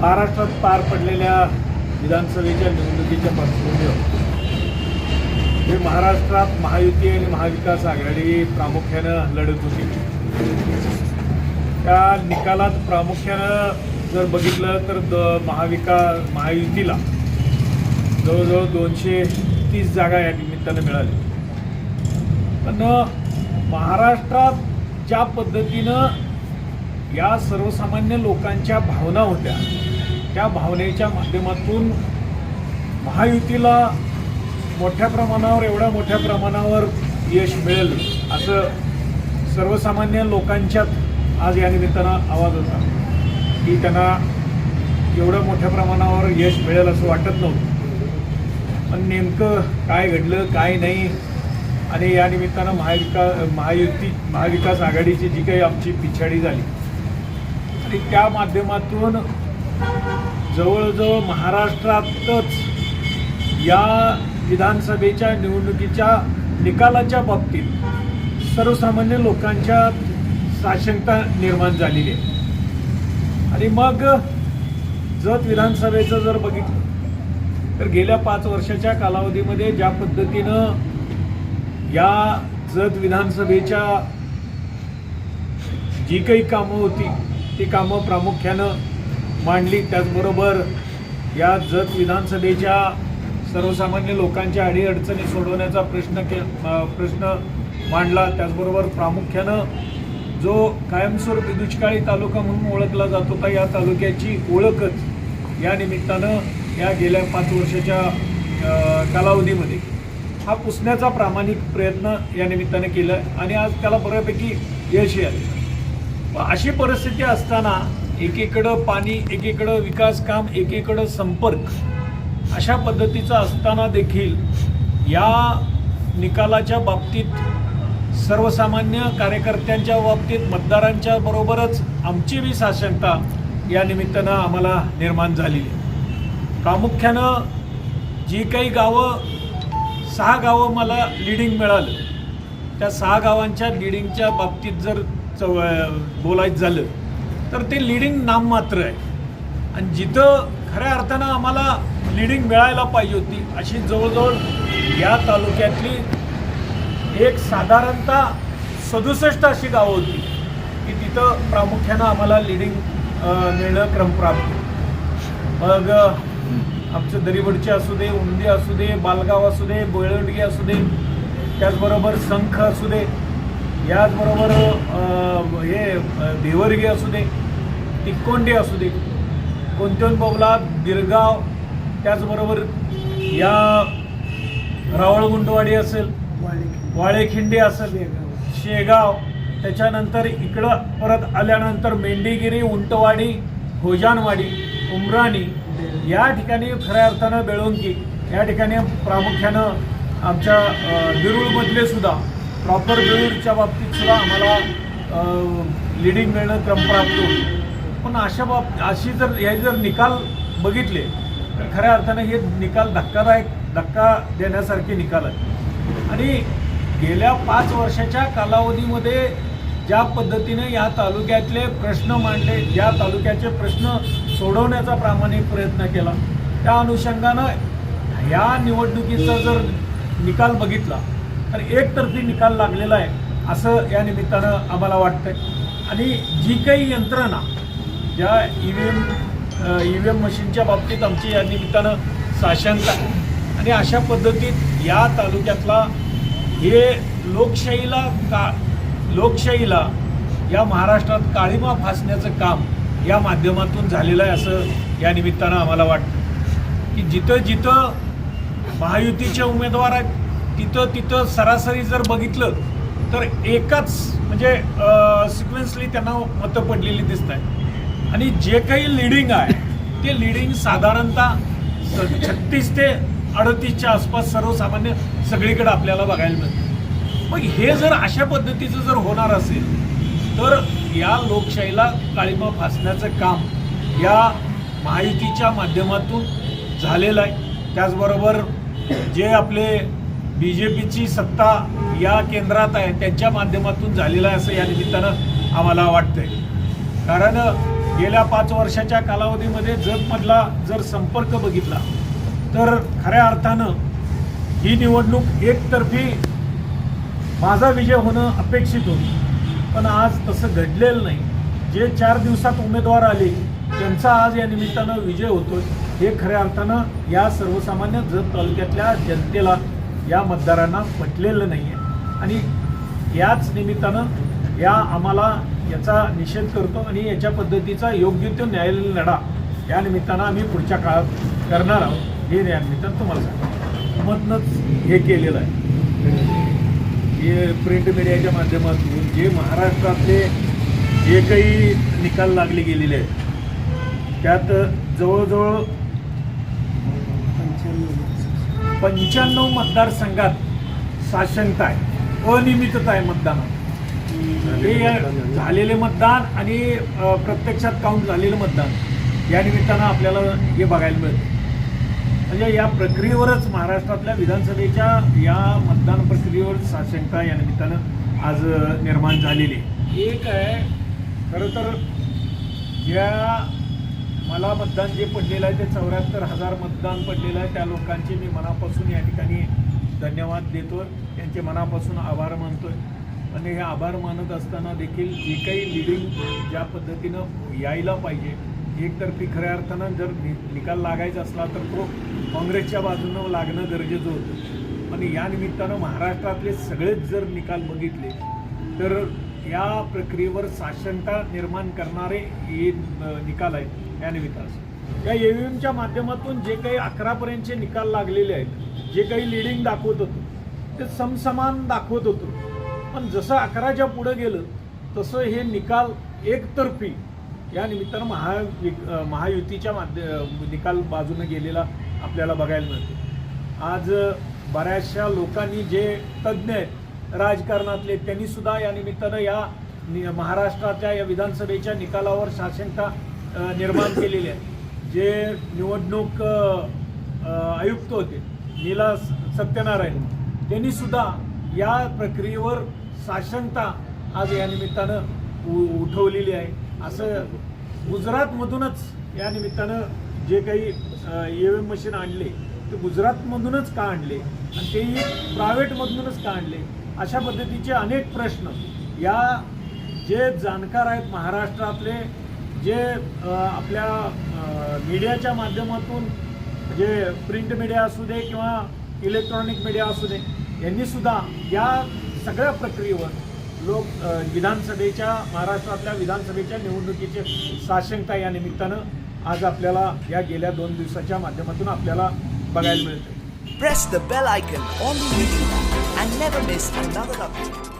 महाराष्ट्रात पार पडलेल्या विधानसभेच्या निवडणुकीच्या पार्श्वभूमीवर हे महाराष्ट्रात महायुती आणि महाविकास आघाडी प्रामुख्यानं लढत होती. त्या निकालात प्रामुख्यानं जर बघितलं तर द महाविका महायुतीला जवळजवळ दोनशे तीस जागा या निमित्तानं मिळाल्या पण महाराष्ट्रात ज्या पद्धतीनं या सर्वसामान्य लोकांच्या भावना होत्या. त्या भावनेच्या माध्यमातून महायुतीला मोठ्या प्रमाणावर एवढ्या मोठ्या प्रमाणावर यश मिळेल असं सर्वसामान्य लोकांच्यात आज या निमित्तानं आवाज होता. की त्यांना एवढं मोठ्या प्रमाणावर यश मिळेल असं वाटत नव्हतं. पण नेमकं काय घडलं काय नाही आणि या निमित्तानं महाविका महायुती महाविकास आघाडीची जी काही आमची पिछाडी झाली आणि त्या माध्यमातून जवळजवळ महाराष्ट्रातच या विधानसभेच्या निवडणुकीच्या निकालाच्या बाबतीत सर्वसामान्य लोकांच्या साशंकता निर्माण झालेली आहे. आणि मग जत विधानसभेचं जर बघितलं तर गेल्या पाच वर्षाच्या कालावधीमध्ये ज्या पद्धतीनं या जत विधानसभेच्या जी काही कामं होती ती कामं प्रामुख्यानं मांडली. त्याचबरोबर या जत विधानसभेच्या सर्वसामान्य लोकांच्या अडीअडचणी सोडवण्याचा प्रश्न के प्रश्न मांडला. त्याचबरोबर प्रामुख्यानं जो कायमस्वरूपी दुष्काळी तालुका म्हणून ओळखला जात होता या तालुक्याची ओळखच या निमित्तानं या गेल्या पाच वर्षाच्या कालावधीमध्ये. हा पुसण्याचा प्रामाणिक प्रयत्न या निमित्ताने केला आणि आज त्याला बऱ्यापैकी यश आले अशी परिस्थिती असताना एकीकडं पाणी एकीकडं विकास काम एकीकडं संपर्क अशा पद्धतीचं असताना देखील या निकालाच्या बाबतीत सर्वसामान्य कार्यकर्त्यांच्या बाबतीत मतदारांच्या बरोबरच आमची बी साशंकता या निमित्तानं आम्हाला निर्माण झालेली आहे. प्रामुख्यानं जी काही गावं सहा गावं मला लिडिंग मिळालं. त्या सहा गावांच्या लिडिंगच्या बाबतीत जर चव बोलायचं झालं तर ते लिडिंग नाममात्र आहे. आणि जिथं खऱ्या अर्थानं आम्हाला लिडिंग मिळायला पाहिजे होती अशी जवळजवळ या तालुक्यातली एक साधारणतः सदुसष्ट अशी गावं होती की तिथं प्रामुख्यानं आम्हाला लिडिंग मिळणं क्रमप्राप्त मग आमचं दरीवडचे असू दे उंदी असू दे बालगाव असू दे बोळवंडगी असू दे त्याचबरोबर संख असू दे याचबरोबर हे भिवर्गी असू दे तिक्कोंडी असू दे कोणत्या बोगला गिरगाव त्याचबरोबर या रावळगुंडवाडी असेल वाळेखिंडी असेल शेगाव त्याच्यानंतर इकडं परत आल्यानंतर मेंढीगिरी उंटवाडी भोजानवाडी उमराणी या ठिकाणी खऱ्या अर्थानं बेळुंकी या ठिकाणी प्रामुख्यानं आमच्या अ, बिरुळमधले सुद्धा प्रॉपर वेळच्या बाबतीत सुद्धा आम्हाला लिडिंग मिळणं क्रमप्राप्त होतं पण अशा बाब अशी जर हे जर निकाल बघितले तर खऱ्या अर्थानं हे निकाल धक्कादायक धक्का देण्यासारखे निकाल आहेत. आणि गेल्या पाच वर्षाच्या कालावधीमध्ये ज्या पद्धतीने या तालुक्यातले प्रश्न मांडले ज्या तालुक्याचे प्रश्न सोडवण्याचा प्रामाणिक प्रयत्न केला त्या अनुषंगानं ह्या निवडणुकीचा जर निकाल बघितला तर एकतर्फी निकाल लागलेला आहे असं या निमित्तानं आम्हाला वाटतंय. आणि जी काही यंत्रणा ज्या E V M E V M मशीनच्या बाबतीत आमची या निमित्तानं साशंक आहे. आणि अशा पद्धतीत या तालुक्यातला हे लोकशाहीला का लोकशाहीला या महाराष्ट्रात काळीमा फासण्याचं काम या माध्यमातून झालेलं आहे असं या निमित्तानं आम्हाला वाटतं की जिथं जिथं महायुतीचे उमेदवार आहेत तिथं तिथं सरासरी जर बघितलं तर एकाच म्हणजे सिक्वेन्सली त्यांना मतं पडलेली दिसत आहे आणि जे काही लिडिंग आहे ते लिडिंग साधारणतः छत्तीस ते अडतीसच्या आसपास सर्वसामान्य सगळीकडे आपल्याला बघायला मिळतं. मग हे जर अशा पद्धतीचं जर होणार असेल तर या लोकशाहीला काळीमा फासण्याचं काम या महायुतीच्या माध्यमातून झालेलं आहे. त्याचबरोबर जे आपले बी जे पीची सत्ता या केंद्रात आहे त्यांच्या माध्यमातून झालेलं आहे असं या निमित्तानं आम्हाला वाटतंय. कारण गेल्या पाच वर्षाच्या कालावधीमध्ये जगमधला जर संपर्क बघितला तर खऱ्या अर्थानं ही निवडणूक एकतर्फी माझा विजय होणं अपेक्षित होतं. पण आज तसं घडलेलं नाही. जे चार दिवसात उमेदवार आले त्यांचा आज या निमित्तानं विजय होतोय. हे खऱ्या अर्थानं या सर्वसामान्य जत तालुक्यातल्या जनतेला या मतदारांना पटलेलं नाही आहे आणि याच निमित्तानं या आम्हाला याचा निषेध करतो आणि याच्या पद्धतीचा योग्य तो न्यायालयीन लढा या निमित्तानं आम्ही पुढच्या काळात करणार आहोत. हे या निमित्तानं तुम्हाला सांगतो. मधनंच हे केलेलं आहे. हे प्रिंट मीडियाच्या माध्यमातून जे महाराष्ट्रातले जे काही निकाल लागले गेलेले आहेत त्यात जवळजवळ पंच्याण्णव मतदारसंघात साशंकता आहे. अनियमितता आहे मतदानात. हे झालेले मतदान आणि प्रत्यक्षात काउंट झालेलं मतदान या निमित्तानं आपल्याला हे बघायला मिळतं. म्हणजे या प्रक्रियेवरच महाराष्ट्रातल्या विधानसभेच्या या मतदान प्रक्रियेवर साशंकता या निमित्तानं आज निर्माण झालेली आहे. एक आहे खरं तर या मला मतदान जे पडलेलं आहे ते चौऱ्याहत्तर हजार मतदान पडलेलं आहे. त्या लोकांचे मी मनापासून या ठिकाणी धन्यवाद देतो त्यांचे मनापासून आभार मानतो आणि हे आभार मानत असताना देखील जे काही लिडिंग ज्या पद्धतीनं यायला पाहिजे एकतर्फी खऱ्या अर्थानं जर नि निकाल लागायचा असला तर तो काँग्रेसच्या बाजूनं लागणं गरजेचं होतं. आणि या निमित्तानं महाराष्ट्रातले सगळेच जर निकाल बघितले तर या प्रक्रियेवर साशंकता निर्माण करणारे हे निकाल आहेत. या निमित्तानं. या एव्हीएमच्या माध्यमातून जे काही अकरापर्यंतचे निकाल लागलेले आहेत जे काही लिडिंग दाखवत होतो ते समसमान दाखवत होतो. पण जसं अकराच्या पुढं गेलं तसं हे निकाल एकतर्फी या निमित्तानं महा महायुतीच्या माध्य निकाल बाजूने गेलेला आपल्याला बघायला मिळतो. आज बऱ्याचशा लोकांनी जे तज्ज्ञ आहेत राजकारणातले त्यांनीसुद्धा या निमित्तानं या नि- महाराष्ट्राच्या या विधानसभेच्या निकालावर साशंकता निर्माण केलेली आहे जे निवडणूक आयुक्त होते नीला स- सत्यनारायण त्यांनी सुद्धा या प्रक्रियेवर साशंकता आज या निमित्तानं उ- उठवलेली आहे. असं गुजरातमधूनच या निमित्तानं जे काही ई एम मशीन आणले ते गुजरातमधूनच का आणले? आणि तेही प्रायव्हेटमधूनच का आणले? अशा पद्धतीचे अनेक प्रश्न या जे जाणकार आहेत महाराष्ट्रातले जे आपल्या मीडियाच्या माध्यमातून जे प्रिंट मीडिया असू दे किंवा इलेक्ट्रॉनिक मीडिया असू दे यांनी सुद्धा या सगळ्या प्रक्रियेवर लोक विधानसभेच्या महाराष्ट्रातल्या विधानसभेच्या निवडणुकीचे साशंकता या निमित्तानं आज आपल्याला या गेल्या दोन दिवसाच्या माध्यमातून आपल्याला बघायला मिळते Press the bell icon on the video and never miss another update.